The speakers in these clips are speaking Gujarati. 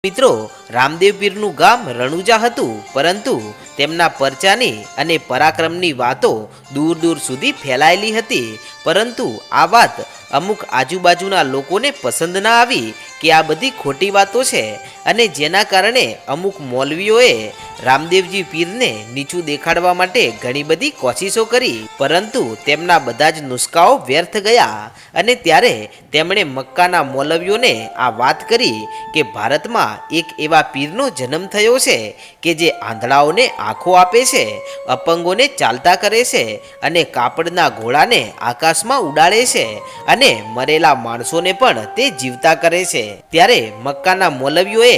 મિત્રો, રામદેવ પીરનું ગામ રણુજા હતું, પરંતુ તેમના પરચાની અને પરાક્રમની વાતો દૂર દૂર સુધી ફેલાયેલી હતી. પરંતુ આ વાત અમુક આજુબાજુના લોકોને પસંદ ના આવી કે આ બધી ખોટી વાતો છે અને જેના કારણે અમુક મૌલવીઓએ રામદેવજી પીરને નીચું દેખાડવા માટે ઘણી બધી કોશિશો કરી, પરંતુ તેમના બધા જ નુસ્ખાઓ વ્યર્થ ગયા અને ત્યારે તેમણે મક્કાના મૌલવીઓને આ વાત કરી કે ભારતમાં એક એવા પીરનો જન્મ થયો છે કે જે આંધળાઓને આંખો આપે છે, અપંગોને ચાલતા કરે છે અને કાપડના ઘોડાને આકાશમાં ઉડાડે છે અને મરેલા માણસોને પણ તે જીવતા કરે છે. ત્યારે મક્કાના મૌલવીઓએ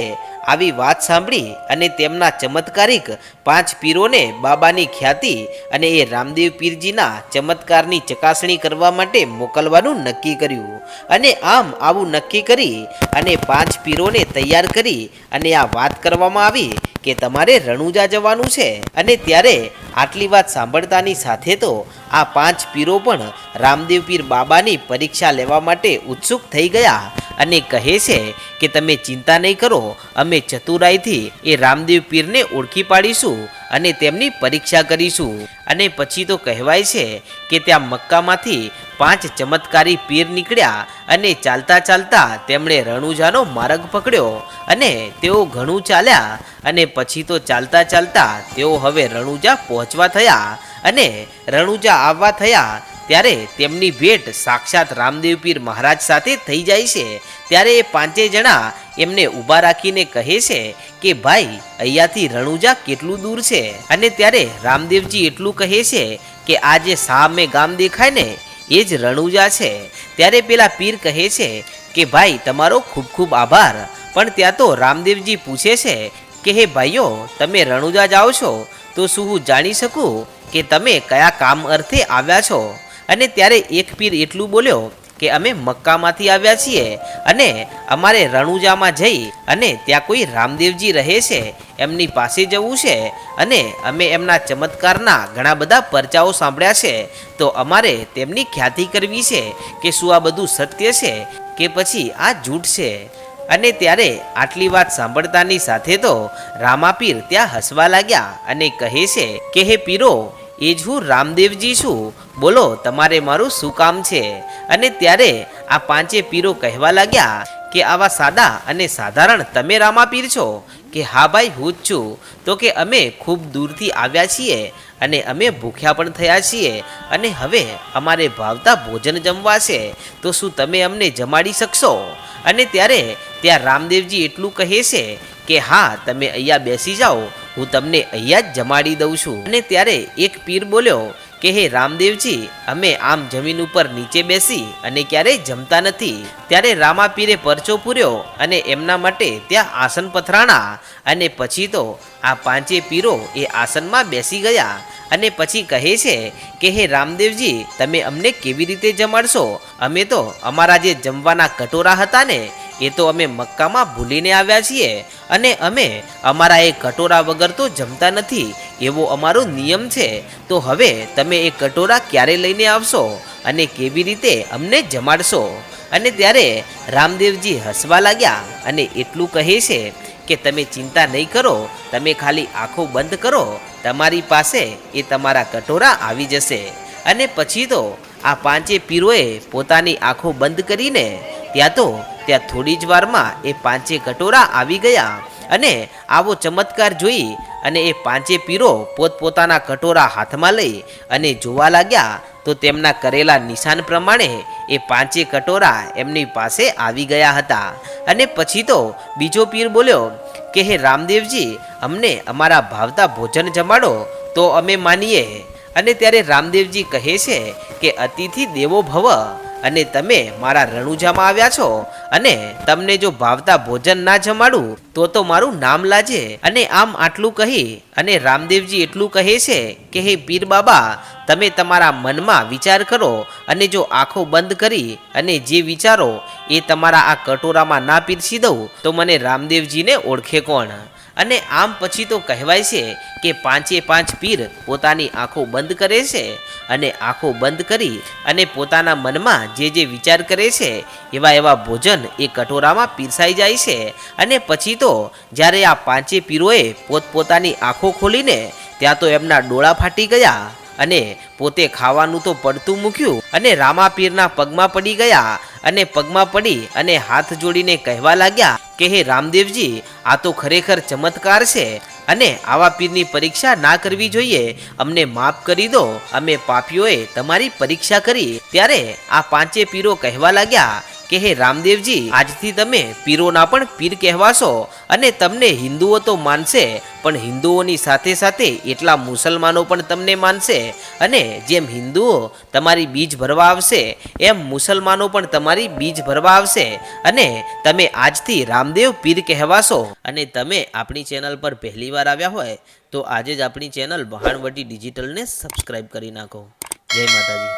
આવી વાત સાંભળી અને તેમના ચમત્કારિક પાંચ પીરોને બાબાની ખ્યાતિ અને એ રામદેવ પીરજીના ચમત્કારની ચકાસણી કરવા માટે મોકલવાનું નક્કી કર્યું. અને આમ આવું નક્કી કરી અને પાંચ પીરોને તૈયાર કરી અને આ વાત કરવામાં આવી કે તમારે રણુજા જવાનું છે. અને ત્યારે આટલી વાત સાંભળતાની સાથે તો આ પાંચ પીરો પણ રામદેવ પીર બાબાની પરીક્ષા લેવા માટે ઉત્સુક થઈ ગયા અને કહે છે કે તમે ચિંતા નહીં કરો, અમે ચતુરાઈથી એ રામદેવ પીરને ઓળખી પાડીશું અને તેમની પરીક્ષા કરીશું. અને પછી તો કહેવાય છે કે ત્યાં મક્કામાંથી પાંચ ચમત્કારી પીર નીકળ્યા અને ચાલતા ચાલતા તેમણે રણુજાનો માર્ગ પકડ્યો અને તેઓ ઘણું ચાલ્યા અને પછી તો ચાલતા ચાલતા તેઓ હવે રણુજા પહોંચવા થયા અને રણુજા આવવા થયા ત્યારે તેમની ભેટ સાક્ષાત રામદેવ પીર મહારાજ સાથે થઈ જાય છે. ત્યારે એ પાંચે જણા એમને ઊભા રાખીને કહે છે કે, ભાઈ, અહીંયાથી રણુજા કેટલું દૂર છે? અને ત્યારે રામદેવજી એટલું કહે છે કે આ જે સામે ગામ દેખાય ને એ જ રણુજા છે. ત્યારે પેલા પીર કહે છે કે, ભાઈ, તમારો ખૂબ ખૂબ આભાર. પણ ત્યાં તો રામદેવજી પૂછે છે કે, હે ભાઈઓ, તમે રણુજા જાઓ છો? તો શું હું જાણી શકું કે તમે કયા કામ અર્થે આવ્યા છો? અને ત્યારે એક પીર એટલું બોલ્યો કે અમે મક્કામાંથી આવ્યા છીએ અને અમારે રણુજામાં જઈ અને ત્યાં કોઈ રામદેવજી રહે છે, એમની પાસે જવું છે અને અમે એમના ચમત્કારના ઘણા બધા પરચાઓ સાંભળ્યા છે, તો અમારે તેમની ખ્યાતિ કરવી છે કે શું આ બધું સત્ય છે કે પછી આ જૂઠ છે? અને ત્યારે આટલી વાત સાંભળતાની સાથે તો રામાપીર ત્યાં હસવા લાગ્યા અને કહે છે કે, હે પીરો એ જ હું રામદેવજી છું. બોલો, તમારે મારું શું કામ છે? અને ત્યારે આ પાંચે પીરો કહેવા લાગ્યા કે આવા સાદા અને સાધારણ તમે રામાપીર છો? કે હા ભાઈ, હું જ છું. તો કે અમે ખૂબ દૂરથી આવ્યા છીએ અને અમે ભૂખ્યા પણ થયા છીએ અને હવે અમારે ભાવતા ભોજન જમવા છે. તો શું તમે અમને જમાડી શકશો? અને ત્યારે ત્યાં રામદેવજી એટલું કહે છે કે હા, તમે અહીંયા બેસી જાઓ. હું તમને અહીંયા જ જમાડી દઉં છું. અને ત્યારે એક પીર બોલ્યો, કે હે રામદેવજી, અમે આમ જમીન ઉપર નીચે બેસી અને ક્યારેય જમતા નથી. ત્યારે રામા પીરે પરચો પૂર્યો અને એમના માટે ત્યાં આસન પથરાણા અને પછી તો આ પાંચે પીરો એ આસનમાં બેસી ગયા અને પછી કહે છે કે, હે રામદેવજી, તમે અમને કેવી રીતે જમાડશો? અમે તો અમારા જે જમવાના કટોરા હતા ને એ તો અમે મક્કામાં ભૂલીને આવ્યા છીએ અને અમે અમારા એ કટોરા વગર તો જમતા નથી, એવો અમારો નિયમ છે. તો હવે તમે એ કટોરા ક્યારે લઈને આવશો અને કેવી રીતે અમને જમાડશો? અને ત્યારે રામદેવજી હસવા લાગ્યા અને એટલું કહે છે કે તમે ચિંતા નહીં કરો, તમે ખાલી આંખો બંધ કરો, તમારી પાસે એ તમારા કટોરા આવી જશે. અને પછી તો આ પાંચે પીરોએ પોતાની આંખો બંધ કરીને ત્યાં તો ત્યાં થોડી જ વારમાં એ પાંચે કટોરા આવી ગયા અને આવો ચમત્કાર જોઈ અને એ પાંચે પીરો પોતપોતાના કટોરા હાથમાં લઈ અને જોવા લાગ્યા તો તેમના કરેલા નિશાન પ્રમાણે એ પાંચે કટોરા એમની પાસે આવી ગયા હતા. અને પછી તો બીજો પીર બોલ્યો, કે હે રામદેવજી, અમને અમારા ભાવતા ભોજન જમાડો તો અમે માનીએ. અને ત્યારે રામદેવજી કહે છે કે, અતિથિ દેવો ભવ. અને તમે મારા રણુજામાં આવ્યા છો અને તમને જો ભાવતા ભોજન ના જમાડું, તો તો મારું નામ લાજે. અને આમ આટલું કહી અને રામદેવજી એટલું કહે છે કે, હે પીર બાબા, તમે તમારા મનમાં વિચાર કરો અને જો આંખો બંધ કરી અને જે વિચારો એ તમારા આ કટોરામાં ના પીરસી દઉં, તો મને રામદેવજીને ઓળખે કોણ? અને આમ પછી તો કહેવાય છે કે પાંચે પાંચ પીર પોતાની આંખો બંધ કરે છે અને આંખો બંધ કરી અને પોતાના મનમાં જે જે વિચાર કરે છે, એવા એવા ભોજન એ કટોરામાં પીરસાઈ જાય છે. અને પછી તો જ્યારે આ પાંચે પીરોએ પોતપોતાની આંખો ખોલીને ત્યાં તો એમના ડોળા ફાટી ગયા અને પોતે ખાવાનું તો પડતું મૂક્યું અને રામાપીરના પગમાં પડી ગયા અને પગમાં પડી અને હાથ જોડીને કહેવા લાગ્યા કે હે રામદેવજી, આ તો ખરેખર ચમત્કાર છે અને આવા પીરની પરીક્ષા ના કરવી જોઈએ. અમને માફ કરી દો, અમે પાપીઓએ તમારી પરીક્ષા કરી, ત્યારે આ પાંચે પીરો કહેવા લાગ્યા. કે હે રામદેવજી, આજથી તમે પીરોના પણ પીર કહેવાશો અને તમને હિન્દુઓ તો માનશે, પણ હિન્દુઓની સાથે સાથે એટલા મુસલમાનો પણ તમને માનશે અને જેમ હિન્દુઓ તમારી બીજ ભરવા આવશે, એમ મુસલમાનો પણ તમારી બીજ ભરવા આવશે અને તમે આજથી રામદેવ પીર કહેવાશો. અને તમે આપણી ચેનલ પર પહેલીવાર આવ્યા હોય, તો આજે જ આપણી ચેનલ વહાણવટી ડિજિટલને સબસ્ક્રાઈબ કરી નાખો. જય માતાજી.